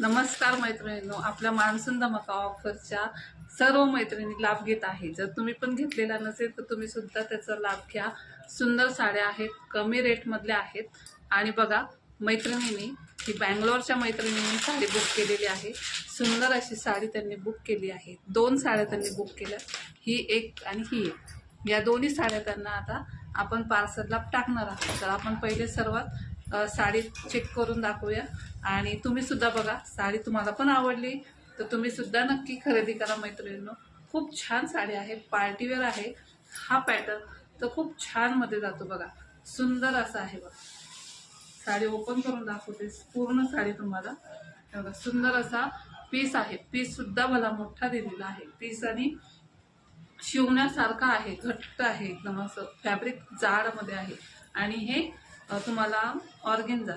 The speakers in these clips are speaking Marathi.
नमस्कार मैत्रिणींनो आपल्या मान्सून धमाका ऑफरच्या सर्व मैत्रिणी लाभ घेत आहे. जर तुम्ही पण घेतलेला नसेल तर तुम्ही सुद्धा त्याचा लाभ घ्या. सुंदर साड्या आहेत कमी रेटमधल्या आहेत. आणि बघा मैत्रिणींनी ही बँगलोरच्या मैत्रिणींनी साडी बुक केलेली आहे. सुंदर अशी साडी त्यांनी बुक केली आहे. दोन साड्या त्यांनी बुक केल्या. ही एक आणि ही एक. या दोन्ही साड्या त्यांना आता आपण पार्सलला टाकणार आहोत. तर आपण पहिले सर्वात साडी चेक करून दाखवूया. आणि तुम्ही सुद्धा बघा साडी तुम्हाला पण आवडली. तर तुम्ही सुद्धा नक्की खरेदी करा मैत्रिणींनो. खूप छान साडी आहे पार्टीवेअर आहे. हा पॅटर्न तर खूप छानमध्ये जातो बघा. सुंदर असा आहे बघा. साडी ओपन करून दाखवते पूर्ण साडी तुम्हाला. बघा सुंदर असा पीस आहे. पीस सुद्धा मला मोठा दिलेला आहे. पीस आणि शिवण्यासारखा आहे घट्ट आहे. एकदम असं फॅब्रिक जाडमध्ये आहे. आणि हे तुम्हाला ऑर्गेन्झा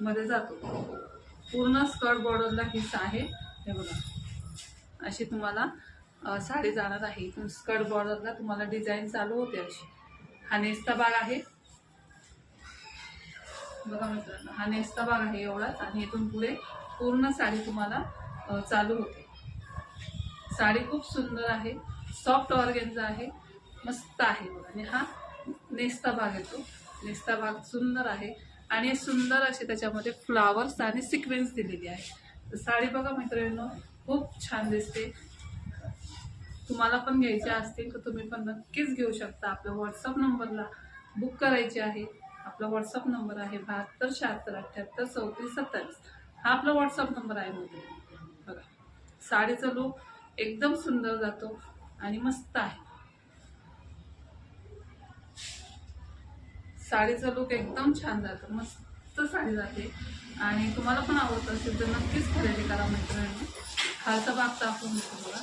मध्ये जातो. पूर्ण स्कर्ट बॉर्डरला हिस्सा आहे. हे बघा. अशी तुम्हाला साडी जाणार आहे. इथून स्कर्ट बॉर्डरला तुम्हाला डिझाईन चालू होते अशी. हा नेसता बाग आहे. बघा मित्रांनो हा नेसता भाग आहे एवढाच आणि इथून पुढे पूर्ण साडी तुम्हाला चालू होते. साडी खूप सुंदर आहे. सॉफ्ट ऑर्गेन्झा आहे. मस्त आहे. बघा आणि हा नेस्ता भाग येतो नेसता भाग सुंदर आहे. आणि सुंदर असे त्याच्यामध्ये फ्लावर्स आणि सिक्वेन्स दिलेली आहे. साडी बघा मित्रांनो खूप छान दिसते. तुम्हाला पण घ्यायच्या असतील तर तुम्ही पण नक्कीच घेऊ शकता. आपल्या व्हॉट्सअप नंबरला बुक करायची आहे. आपला व्हॉट्सअप नंबर आहे बहात्तर शहात्तर अठ्ठ्याहत्तर चौतीस सत्तावीस. हा आपला व्हॉट्सअप नंबर आहे मध्ये बघा. साडीचा लोक एकदम सुंदर जातो आणि मस्त आहे. साडीचा लुक एकदम छान जातो. मस्त साडी जाते. आणि तुम्हाला पण आवडत असेल तर नक्कीच खरेदी करा मैत्रिणी. खालचा भाग दाखवून देतो बघा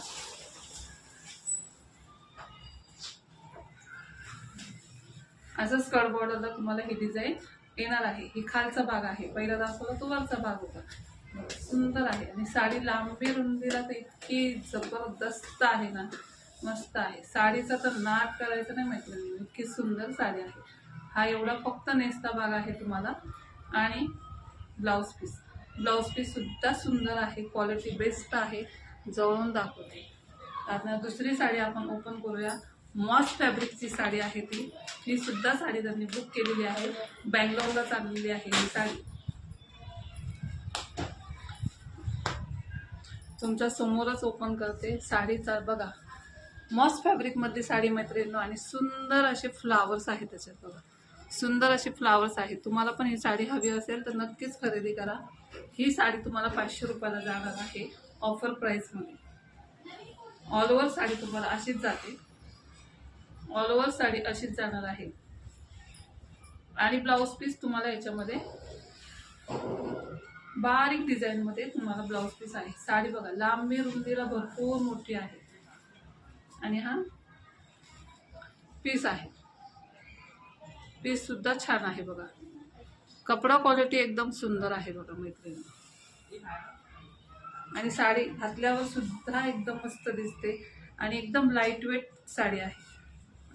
असं स्कर्ट बॉर्डरला तुम्हाला ही डिझाईन येणार आहे. ही खालचा भाग आहे. पहिला दाखवला तो वरचा भाग होता. सुंदर आहे. आणि साडी लांबी रुंदीला तर इतकी जबरदस्त आहे ना. मस्त आहे. साडीचा तर नाट करायचं नाही मैत्रिणी. इतकी सुंदर साडी आहे. हा एवढा फक्त नेसता भाग आहे तुम्हाला. आणि ब्लाऊज पीस ब्लाऊज पीससुद्धा सुंदर आहे क्वालिटी बेस्ट आहे. जवळून दाखवते. आता दुसरी साडी आपण ओपन करूया. मॉस फॅब्रिकची साडी आहे ती. ही सुद्धा साडी त्यांनी बुक केलेली आहे. बँगलोरला चाललेली आहे ही साडी. तुमच्या समोरच ओपन करते. साडीचा बघा. मॉस फॅब्रिकमधली साडी मैत्रिणी आणि सुंदर असे फ्लावर्स आहेत त्याच्यात बघा. सुंदर असे फ्लावर्स आहेत. तुम्हाला पण ही साडी हवी असेल तर नक्कीच खरेदी करा. ही साडी तुम्हाला पाचशे रुपयाला जाणार आहे ऑफर प्राईसमध्ये ऑल ओव्हर साडी तुम्हाला अशीच जाते. ऑल ओव्हर साडी अशीच जाणार आहे. आणि ब्लाऊज पीस तुम्हाला याच्यामध्ये बारीक डिझाईनमध्ये तुम्हाला ब्लाऊज पीस आहे. साडी बघा लांबी रुंदीला भरपूर मोठी आहे. आणि हा पीस आहे. पीससुद्धा छान आहे बघा. कपडा क्वालिटी एकदम सुंदर आहे बघा मैत्रिणी. आणि साडी घातल्यावर सुद्धा एकदम मस्त दिसते आणि एकदम लाइट वेट साडी आहे.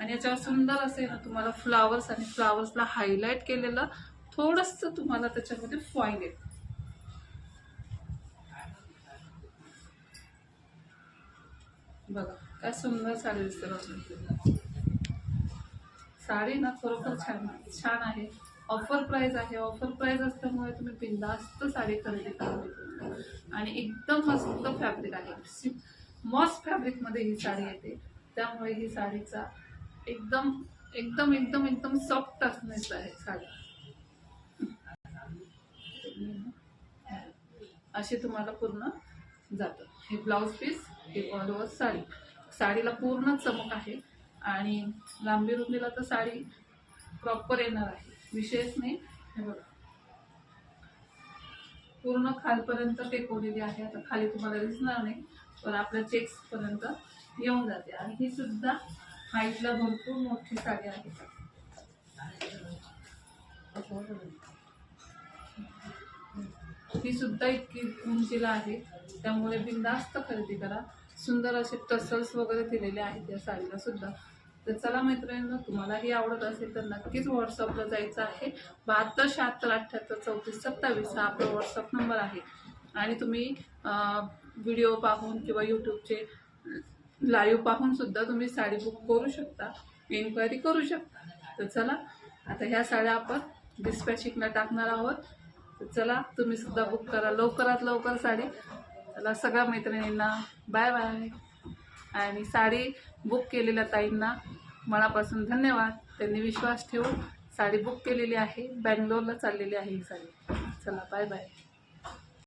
आणि याच्यावर सुंदर असे ना तुम्हाला फ्लावर्स आणि फ्लावर्सला हायलाईट केलेलं थोडंसं तुम्हाला त्याच्यामध्ये फॉईल येत. बघा काय सुंदर साडी दिसते बघा. साडी ना खरोखर छान छान आहे. ऑफर प्राईज आहे. ऑफर प्राईज असल्यामुळे तुम्ही बिंदास्त साडी खरेदी करू आणि एकदम मस्त फॅब्रिक आहे. मॉस फॅब्रिकमध्ये ही साडी येते. त्यामुळे ही साडीचा एकदम एकदम एकदम एकदम सॉफ्ट असण्याचं आहे साडी. अशी तुम्हाला पूर्ण जातं. हे ब्लाऊज पीस हे ऑल ओव्हर साडी. साडीला पूर्ण चमक आहे. आणि लांबी रुंदीला तर साडी प्रॉपर येणार आहे. विशेष नाही. हे बघा. पूर्ण खालपर्यंत टेकवलेली आहे. आता खाली तुम्हाला दिसणार नाही पण आपल्या चेक्सपर्यंत येऊन जाते. आणि ही सुद्धा हाईटला भरपूर मोठी साडी आहे. ही सुद्धा इतकी उंचीला आहे. त्यामुळे बिंदास्त खरेदी करा. सुंदर असे टसल्स वगैरे दिलेले आहेत या साडीला सुद्धा. तर चला मैत्रिणींनो तुम्हालाही आवडत असेल तर नक्कीच व्हॉट्सअपला जायचं आहे. बहात्तर शहात्तर अठ्ठ्याहत्तर चौतीस सत्तावीस हा आपला व्हॉट्सअप नंबर आहे. आणि तुम्ही व्हिडिओ पाहून किंवा यूट्यूबचे लाईव्ह पाहून सुद्धा तुम्ही साडी बुक करू शकता इन्क्वायरी करू शकता. तर चला आता ह्या साड्या आपण डिस्पॅचिंगला टाकणार आहोत. तर चला तुम्ही सुद्धा बुक करा. लवकरात लवकर साडी. चला सगळ्या मैत्रिणींना बाय बाय आणि साडी बुक केलेल्या ताईंना मनापासून धन्यवाद. त्यांनी विश्वास ठेवून साडी बुक केलेली आहे. बँगलोरला चाललेली आहे ही साडी. चला बाय बाय